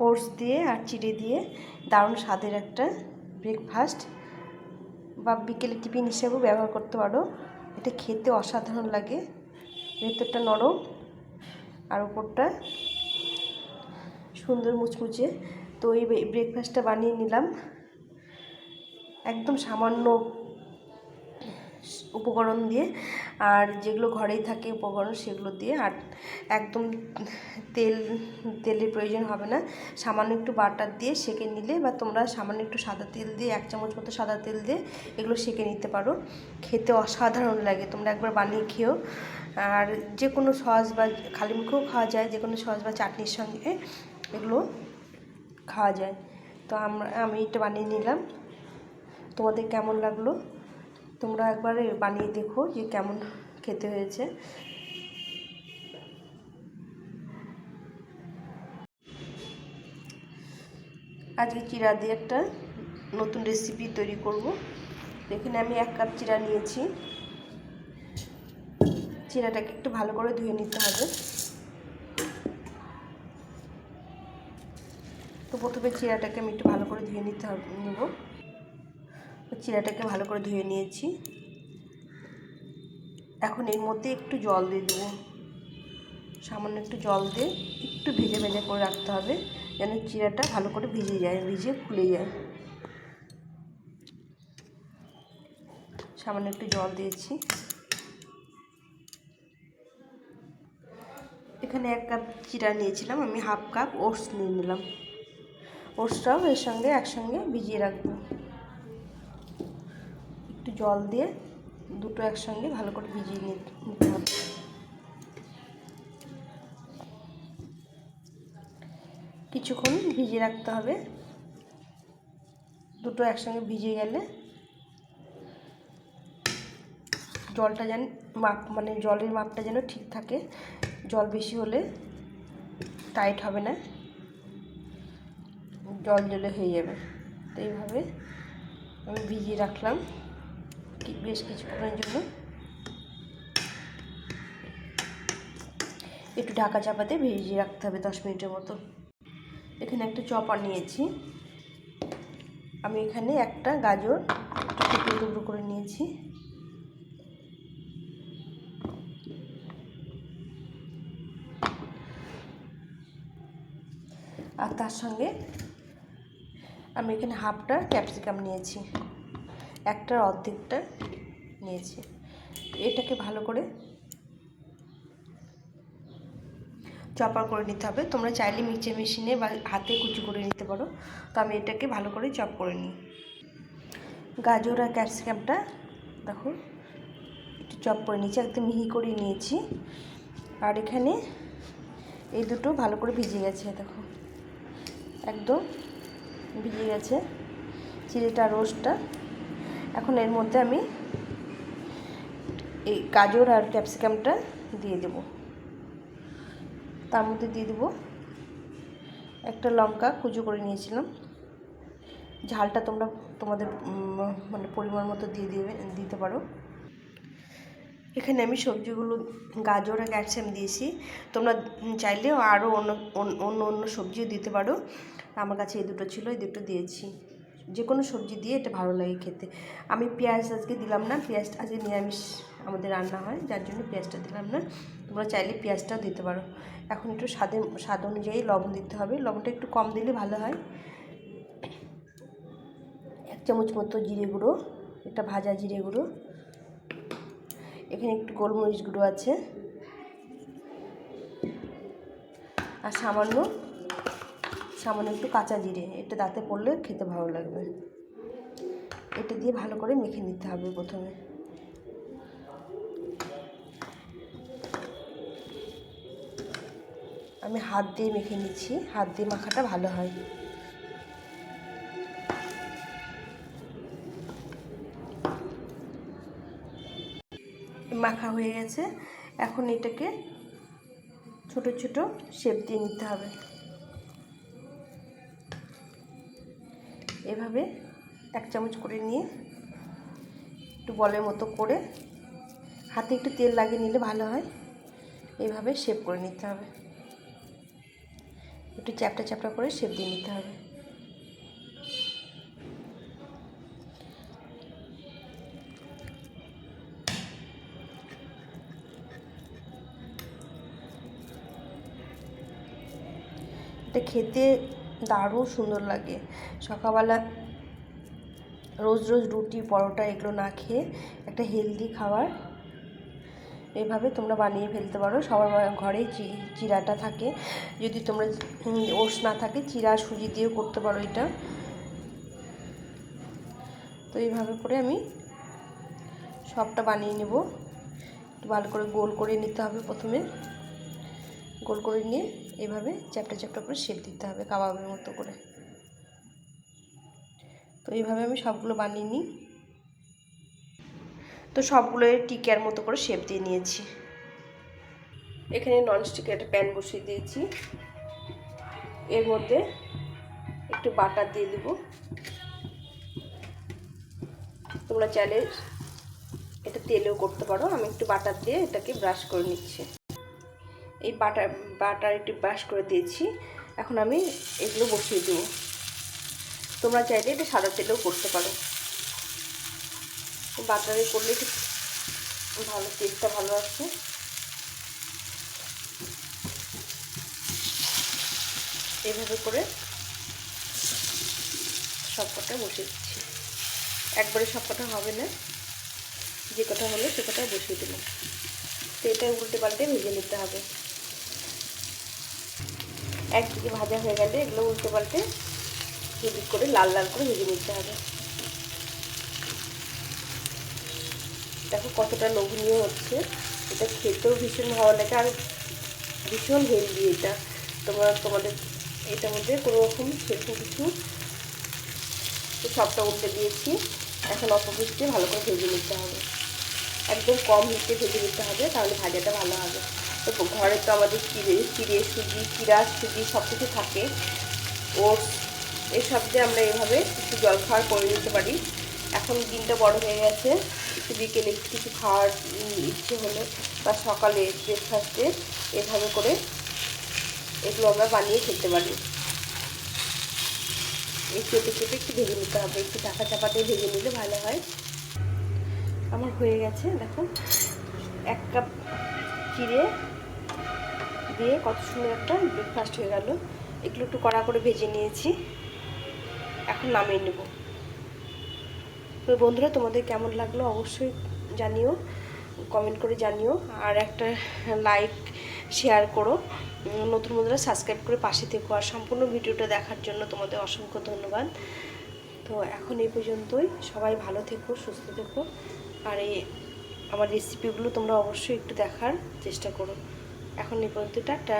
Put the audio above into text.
Oats দিয়ে আর চিড়ে দিয়ে দারুণ স্বাদের একটা ব্রেকফাস্ট বা বিকেলে টিফিন হিসেবেও ব্যবহার করতে পারো। এটা খেতে অসাধারণ লাগে। ভেতরটা নরম আর উপরটা সুন্দর মুচমুচে। তো এই ব্রেকফাস্টটা বানিয়ে নিলাম। একদম সামান্য উপকরণ দিয়ে, আর যেগুলো ঘরেই থাকে উপকরণ সেগুলো দিয়ে, আর একদম তেল, তেলের প্রয়োজন হবে না। সামান্য একটু বাটার দিয়ে সেঁকে নিলে বা তোমরা সামান্য একটু সাদা তেল দিয়ে, এক চামচ মতো সাদা তেল দিয়ে এগুলো সেঁকে নিতে পারো। খেতে অসাধারণ লাগে, তোমরা একবার বানিয়ে খেও আর যে কোনো সস বা খালি মুখেও খাওয়া যায়, যে কোনো সস বা চাটনির সঙ্গে এগুলো খাওয়া যায়। তো আমরা, আমি এটা বানিয়ে নিলাম। তোমাদের কেমন লাগল? তোমরা একবার বানিয়ে দেখো যে কেমন খেতে হয়েছে। আজকে চিরা দিয়ে একটা নতুন রেসিপি তৈরি করব। এখানে আমি এক কাপ চিরা নিয়েছি। চিরাটাকে একটু ভালো করে ধুয়ে নিতে হবে। তো প্রথমে চিরাটাকে আমি একটু ভালো করে ধুয়ে নিতে হবে নেব। চিরাটাকে ভালো করে ধুয়ে নিয়েছি। এখন এর মধ্যে একটু জল দিয়ে দেবো। সামান্য একটু জল দিয়ে একটু ভেজে ভেজে করে রাখতে হবে, যেন চিরাটা ভালো করে ভিজে যায়, ভিজে ফুলে যায়। সামান্য একটু জল দিয়েছি। এখানে এক কাপ চিরা নিয়েছিলাম, আমি হাফ কাপ ওটস নিয়ে নিলাম। ওটসটাও এর সঙ্গে একসঙ্গে ভিজিয়ে রাখব। জল দিয়ে দুটো একসঙ্গে ভালো করে ভিজিয়ে নিতে হবে। কিছুক্ষণ ভিজিয়ে রাখতে হবে। দুটো একসঙ্গে ভিজে গেলে জলটা যেন মাপ মানে জলের মাপটা যেন ঠিক থাকে। জল বেশি হলে টাইট হবে না। জল জলে হয়ে যাবে। তো এইভাবে আমি ভিজিয়ে রাখলাম। বেশ কিছুক্ষণের জন্য। একটু ঢাকা চাপাতে ভিজিয়ে রাখতে হবে দশ মিনিটের মতো। এখানে একটা চপার নিয়েছি। আমি এখানে একটা গাজর টুকরো টুকরো করে নিয়েছি। আর তার সঙ্গে আমি এখানে হাফটা ক্যাপসিকাম নিয়েছি। একটার অর্ধেকটা নিয়েছি। এটাকে ভালো করে চপার করে নিতে হবে। তোমরা চাইলে মিক্সচার মেশিনে বা হাতে কুচি করে নিতে পারো। তো আমি এটাকে ভালো করে চপ করে নিই। গাজর আর ক্যাপসিকামটা দেখো, একটু চপ করে নিয়েছি। একদম মিহি করে নিয়েছি। আর এখানে এই দুটো ভালো করে ভিজে গেছে, দেখো। একদম ভিজে গেছে। চিড়িটা রোস্টটা এখন এর মধ্যে আমি এই গাজর আর ক্যাপসিকামটা দিয়ে দেব। তার মধ্যে দিয়ে দেবো একটা লঙ্কা, কুচো করে নিয়েছিলাম। ঝালটা তোমরা, তোমাদের মানে পরিমাণ মতো দিয়ে দেবে, দিতে পারো। এখানে আমি সবজিগুলো, গাজর আর ক্যাপসিকাম দিয়েছি। তোমরা চাইলে আরও অন্য অন্য অন্য সবজিও দিতে পারো। আমার কাছে এই দুটো ছিল, এই দুটো দিয়েছি। যে কোনো সবজি দিয়ে এটা ভালো লাগে খেতে। আমি পেঁয়াজ আজকে দিলাম না পেঁয়াজটা আজকে নিরামিষ আমাদের রান্না হয়, যার জন্য পেঁয়াজটা দিলাম না। তোমরা চাইলে পেঁয়াজটাও দিতে পারো। এখন একটু স্বাদের স্বাদ অনুযায়ী লবণ দিতে হবে। লবণটা একটু কম দিলে ভালো হয়। এক চামচ মতো জিরে গুঁড়ো, একটা ভাজা জিরে গুঁড়ো। এখানে একটু গোলমরিচ গুঁড়ো আছে। আর সামান্য সামান্য একটু কাঁচা জিরে, এটা দাঁতে পড়লে খেতে ভালো লাগবে। এটা দিয়ে ভালো করে মেখে নিতে হবে প্রথমে। আমি হাত দিয়ে মেখে নিচ্ছি, হাত দিয়ে মাখাটা ভালো হয়। মাখা হয়ে গেছে। এখন এটাকে ছোট ছোট শেপ দিয়ে নিতে হবে। এভাবে এক চামচ করে নিয়ে একটু বলের মতো করে হাতে একটু তেল লাগিয়ে নিলে ভালো হয়। এভাবে শেপ করে নিতে হবে। একটু চ্যাপটা চ্যাপটা করে শেপ দিয়ে নিতে হবে। এটা খেতে দারুণ সুন্দর লাগে। সকালবেলা রোজ রোজ রুটি, পরোটা এগুলো না খেয়ে একটা হেলদি খাবার এভাবে তোমরা বানিয়ে ফেলতে পারো। সবার ঘরে চিরাটা থাকে। যদি তোমরা ওটস না থাকে, চিরা সুজি দিয়েও করতে পারো এটা। তো এইভাবে করে আমি সবটা বানিয়ে নেব। ভালো করে গোল করে নিতে হবে প্রথমে। গোল করে নিয়ে এভাবে চ্যাপটা চ্যাপটা করে শেপ দিতে হবে কাবাবের মতো করে। তো এইভাবে আমি সবগুলো বানিয়ে নিই। তো সবগুলো টিকার মতো করে শেপ দিয়ে নিয়েছি। এখানে ননস্টিকে একটা প্যান বসিয়ে দিয়েছি। এর মধ্যে একটু বাটার দিয়ে দেবো। তোমরা চাইলে এটা তেলেও করতে পারো। আমি একটু বাটার দিয়ে এটাকে ব্রাশ করে নিচ্ছি। এই বাটার বাটার একটু ব্রাশ করে দিয়েছি। এখন আমি এগুলো বসিয়ে দেবো। তোমরা চাইলে এটা সাদা তেলেও করতে পারো। বাটারে করলে একটু ভালো টেস্টটা ভালো আসছে এভাবে করে সব কটা বসিয়ে দিচ্ছি। একবারে সব কটা হবে না। যে কটা হলো সে কটা বসিয়ে দিলাম তো এটা উল্টে পাল্টে ভেজে নিতে হবে। একদিকে ভাজা হয়ে গেলে এগুলো উল্টে পাল্টে এদিক করে, লাল লাল করে ভেজে নিতে হবে। দেখো কতটা লোভনীয় হচ্ছে। এটা খেতেও ভীষণ ভালো লাগে আর ভীষণ হেলদি এটা। তোমরা তোমাদের এটার মধ্যে কোনো রকম সেরকম কিছু সবটা উল্টে দিয়েছি। এখন অপবৃষ্টি ভালো করে ভেজে নিতে হবে। একদম কম হিটে ভেজে নিতে হবে, তাহলে ভাজাটা ভালো হবে। তো ঘরে তো আমাদের চিড়ে চিড়ে সুজি চিরা সুজি সব কিছু থাকে। ওটস, এসব দিয়ে আমরা এভাবে একটু জল খাওয়ার করে নিতে পারি। এখন দিনটা বড় হয়ে গেছে, একটু বিকেলে কিছু খাওয়ার ইচ্ছে হলে বা সকালে ব্রেকফাস্টে এভাবে করে এগুলো আমরা বানিয়ে খেতে পারি। এই চেপে চেপে একটু ভেজে নিতে হবে, একটু চাপা চাপা দিয়ে ভেজে নিলে ভালো হয়। আমার হয়ে গেছে, দেখো, এক কাপ চিড়ে দিয়ে কত সুন্দর একটা ব্রেকফাস্ট হয়ে গেল। এগুলো একটু কড়া করে ভেজে নিয়েছি। এখন নামিয়ে নেব। তো বন্ধুরা, তোমাদের কেমন লাগল অবশ্যই জানিও কমেন্ট করে জানিও, আর একটা লাইক শেয়ার করো। নতুন বন্ধুরা সাবস্ক্রাইব করে পাশে থেকো, আর সম্পূর্ণ ভিডিওটা দেখার জন্য তোমাদের অসংখ্য ধন্যবাদ। তো এখন এই পর্যন্তই। সবাই ভালো থেকো, সুস্থ থেকো। আর এই আমার রেসিপিগুলো তোমরা অবশ্যই একটু দেখার চেষ্টা করো। এখন এই পর্যন্ত টাটা।